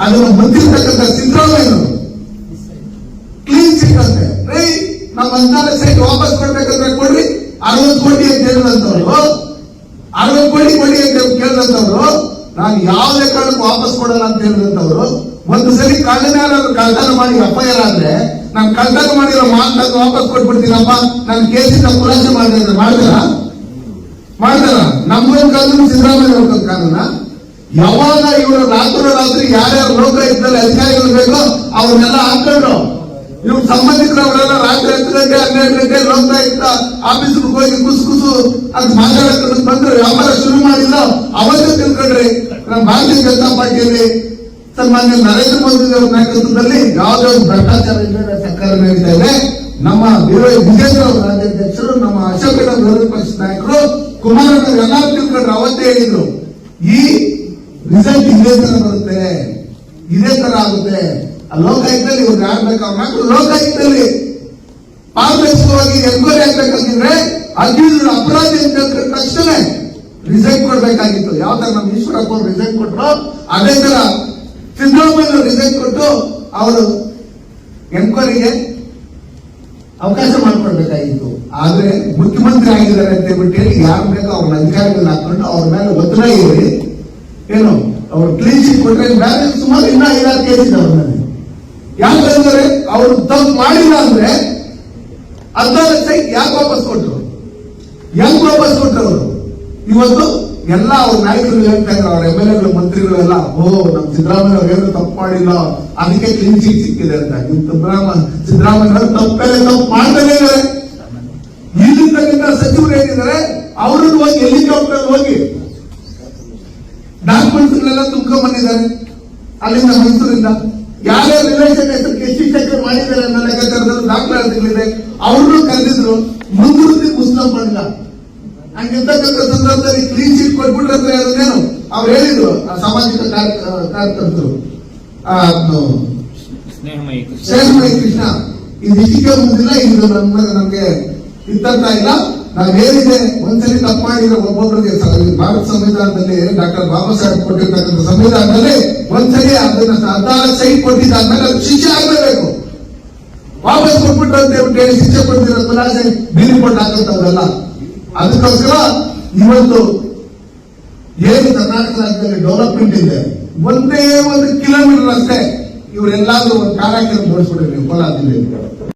ಅದನ್ನು ಬಂದಿರತಕ್ಕಂಥ ಸಿದ್ದರಾಮಯ್ಯನವರು ಕ್ಲೀನ್ ಚಿಟ್ ಅಂತೆ ರೈ ನಮ್ಮ ಅಂತಾನೆ ಸೈಟ್ ವಾಪಸ್ ಕೊಡ್ಬೇಕಂದ್ರೆ ಕೊಡ್ರಿ. ಅರವತ್ತು ಕೋಟಿ ಅಂತ ಹೇಳಿದಂತವ್ರು ಅರವತ್ತು ಕೋಟಿ ಕೊಡಿ ಅಂತ ಕೇಳಿದಂತವ್ರು ನಾನು ಯಾವುದೇ ಕಾರಣಕ್ಕೂ ವಾಪಸ್ ಕೊಡಲ್ಲ ಅಂತ ಹೇಳಿದಂತವ್ರು ಒಂದು ಸರಿ ಕಳ್ಳನಾದ್ರು ಕಳ್ತನ ಮಾಡಿ ಅಪಾಯರ ಅಂದ್ರೆ ನಾನು ಕಳ್ತನ ಮಾಡಿರೋ ಮಾತನ್ನು ವಾಪಸ್ ಕೊಟ್ಬಿಡ್ತೀನಪ್ಪ. ನಾನು ಕೇಸಿಂದ ಖುಲಾಸೆ ಮಾಡಿದ್ರೆ ಮಾಡ್ತಾರ ಮಾಡ್ತಾರ ನಮ್ಮ ಕಾನೂನು, ಸಿದ್ದರಾಮಯ್ಯ ಕಾನೂನ? ಯಾವಾಗ ಇವರು ರಾತ್ರಿ ರಾತ್ರಿ ಯಾರ್ಯಾರು ಲೋಕ ಇದ್ದಲ್ಲಿ ಅಧಿಕಾರಿಗಳು ಬೇಕೋ ಅವ್ರನ್ನೆಲ್ಲ ಹಾಕೊಂಡು ಇವ್ರ ಸಂಬಂಧಿಕರವರೆಲ್ಲ ರಾತ್ರಿ ಹತ್ತು ಗಂಟೆ, ಹನ್ನೆರಡು ಗಂಟೆ ಲೋಕಾಯುಕ್ತ ಆಫೀಸ್ಗೆ ಹೋಗಿ ಕುಸು ಕುಸು ಅದು ಮಾತಾಡಕ್ಕೆ ಬಂದ್ರೆ ವ್ಯಾಪಾರ ಶುರು ಮಾಡಿಲ್ಲ ಅವತ್ತು ತಿಳ್ಕೊಂಡ್ರಿ ನಮ್ಮ ಭಾರತೀಯ ಜನತಾ ಪಾರ್ಟಿಯಲ್ಲಿ ಸನ್ಮಾನ್ಯ ನರೇಂದ್ರ ಮೋದಿ ಅವರ ನಾಯಕತ್ವದಲ್ಲಿ ಯಾವುದೇ ಒಂದು ಭ್ರಷ್ಟಾಚಾರ ಇಲ್ಲದೆ ಸರ್ಕಾರ ನಡೀತಾ ನಮ್ಮ ವಿಜೇಂದ್ರ ಅವರ ರಾಜ್ಯಾಧ್ಯಕ್ಷರು, ನಮ್ಮ ಅಶೋಕ ವಿರೋಧ ಪಕ್ಷದ ನಾಯಕರು, ಕುಮಾರಣ್ಣ ಎಲ್ಲರೂ ತಿಳ್ಕೊಂಡ್ರು ಅವತ್ತೇ ಹೇಳಿದ್ರು. ಈ ರಿಸಲ್ಟ್ ಇದೇ ತರ ಬರುತ್ತೆ. ಇದೇ ತರ ಆಗುತ್ತೆ. ಲೋಕಾಯುಕ್ತದಲ್ಲಿ ಇವ್ರು ಯಾರು ಬೇಕು? ಅವ್ರು ಲೋಕಾಯುಕ್ತದಲ್ಲಿ ಪಾರದರ್ಶಕವಾಗಿ ಎನ್ಕ್ವೈರಿ ಆಗ್ಬೇಕಂತಿದ್ರೆ ಅಜ್ಜಿ ಅಪರಾಧಿ ಅಂತ ತಕ್ಷಣ ರಿಸೈನ್ ಕೊಡ್ಬೇಕಾಗಿತ್ತು. ಯಾವ ತರ ನಮ್ಮ ಈಶ್ವರಪ್ಪ ಅವರು ರಿಸೈನ್ ಕೊಟ್ರು, ಅದೇ ತರ ಸಿದ್ದರಾಮಯ್ಯ ರಿಸೈನ್ ಕೊಟ್ಟು ಅವರು ಎನ್ಕ್ವೈರಿಗೆ ಅವಕಾಶ ಮಾಡ್ಕೊಡ್ಬೇಕಾಗಿತ್ತು. ಆದ್ರೆ ಮುಖ್ಯಮಂತ್ರಿ ಆಗಿದ್ದಾರೆ ಅಂತ ಹೇಳ್ಬಿಟ್ಟು ಹೇಳಿ ಯಾರು ಬೇಕೋ ಅವ್ರನ್ನ ಅಧಿಕಾರಿಗಳನ್ನ ಹಾಕೊಂಡು ಅವ್ರ ಮೇಲೆ ಒತ್ತಡ ಇರಿ ಏನು? ಅವ್ರು ಕ್ಲೀನ್ ಶೀಟ್ ಕೊಟ್ರೆ ಬೇರೆ ಸುಮಾರು ಇನ್ನ ಐದಾರು ಕೇಸ್ ಇದೆ ಅವ್ರ ಯಾಕಂದ್ರೆ ಅವರು ತಪ್ಪು ಮಾಡಿಲ್ಲ ಅಂದ್ರೆ ಅರ್ಧ ಲಕ್ಷ ಯಾಕೆ ವಾಪಸ್ ಕೊಟ್ರು ಹೆಂಗ್ ವಾಪಸ್ ಕೊಟ್ರು ಅವರು? ಇವತ್ತು ಎಲ್ಲ ಅವ್ರ ನಾಯಕರು ಹೇಳ್ತಾ ಇದ್ರು, ಅವ್ರ ಎಂ ಎಲ್ ಎಗಳು ಮಂತ್ರಿಗಳೆಲ್ಲ, ಓ, ನಮ್ ಸಿದ್ದರಾಮಯ್ಯ ಅವ್ರು ಏನು ತಪ್ಪು ಮಾಡಿಲ್ಲ. ಅದಕ್ಕೆ ಕ್ಲೀನ್ ಶೀಟ್ ಸಿಕ್ಕಿದೆ ಅಂತ. ಇವ್ರು ಸಿದ್ದರಾಮ, ಸಿದ್ದರಾಮಯ್ಯ ತಪ್ಪೇ ತಪ್ಪು ಮಾಡ್ತಾನೆ ಇದ್ದಾರೆ. ಇಲ್ಲಿರ್ತಕ್ಕಂಥ ಸಚಿವರು ಏನಿದ್ದಾರೆ ಅವ್ರನ್ನ ಹೋಗಿ ಹೆಲಿಕಾಪ್ಟರ್ ಹೋಗಿ ಡಾಕ್ಯುಮೆಂಟ್ಸ್ಗಳೆಲ್ಲ ತುಂಬ್ಕೊಂಡ್ ಬಂದಿದ್ದಾರೆ. ಅಲ್ಲಿಂದ ಮೈಸೂರಿಂದ ಯಾರ್ಯಾರ ರಿಲೇಷನ್ ಹೆಸರಿಗೆ ಚಕ್ಕರ್ ಮಾಡಿದ್ದಾರೆ ಅನ್ನೋ ಲೆಕ್ಕಾಚಾರದಲ್ಲಿ ದಾಖಲಾತಿಗಳಿದೆ. ಅವ್ರನ್ನು ಕರೆದಿದ್ರು ಮುಂದುವರೆದಿ ಪುಸ್ತಕ ಮಾಡಿಲ್ಲ ಹಂಗಿರ್ತಕ್ಕಂಥ ಸಂದರ್ಭದಲ್ಲಿ ಕ್ಲೀನ್ ಶೀಟ್ ಕೊಟ್ಬಿಟ್ರೆ ಅದನ್ನೇನು? ಅವ್ರು ಹೇಳಿದ್ರು ಆ ಸಾಮಾಜಿಕ ಕಾರ್ಯ- ಕಾರ್ಯಕರ್ತರು. ಸ್ನೇಹಮಯಿ ಕೃಷ್ಣ. ಇದು ಇಷ್ಟಕ್ಕೆ ಮುಂದಿಲ್ಲ ಇದು ನಮ್ಮ ನಮ್ಗೆ ಇತ್ತಂತ ಇಲ್ಲ. ನಾವೇನಿದೆ ಒಂದ್ಸರಿ ತಪ್ಪು ಮಾಡಿದ್ರೆ ಒಬ್ಬೊಬ್ಬರಿಗೆ ಭಾರತ ಸಂವಿಧಾನದಲ್ಲಿ ಡಾಕ್ಟರ್ ಬಾಬಾ ಸಾಹೇಬ್ ಕೊಟ್ಟಿರ್ತಕ್ಕಂಥ ಸಂವಿಧಾನದಲ್ಲಿ ಒಂದ್ಸರಿ ಅದನ್ನ ಅದಾಲತ್ ಸೈಟ್ ಕೊಟ್ಟಿದ್ದಾದ್ಮೇಲೆ ಅದು ಶಿಕ್ಷೆ ಆಗಲೇಬೇಕು. ವಾಪಸ್ ಕೊಟ್ಬಿಟ್ಟು ಅಂತ ಹೇಳಿ ಶಿಕ್ಷೆ ಕೊಡ್ತಿರೋ ಬೀದಿ ಕೊಟ್ಟಾಕಂತವ್ರಲ್ಲ ಅದಕ್ಕೋಸ್ಕರ ಇವತ್ತು ಏನು ಕರ್ನಾಟಕ ರಾಜ್ಯದಲ್ಲಿ ಡೆವಲಪ್ಮೆಂಟ್ ಇದೆ. ಒಂದೇ ಒಂದು ಕಿಲೋಮೀಟರ್ ಅಷ್ಟೇ ಇವರೆಲ್ಲಾದ್ರೂ ಒಂದು ಕಾರ್ಯಕ್ರಮ ಬೋಡಿಸ್ಬಿಡ್ರಿ ನೀವು ಕೋಲಾರ ಜಿಲ್ಲೆಯಲ್ಲಿ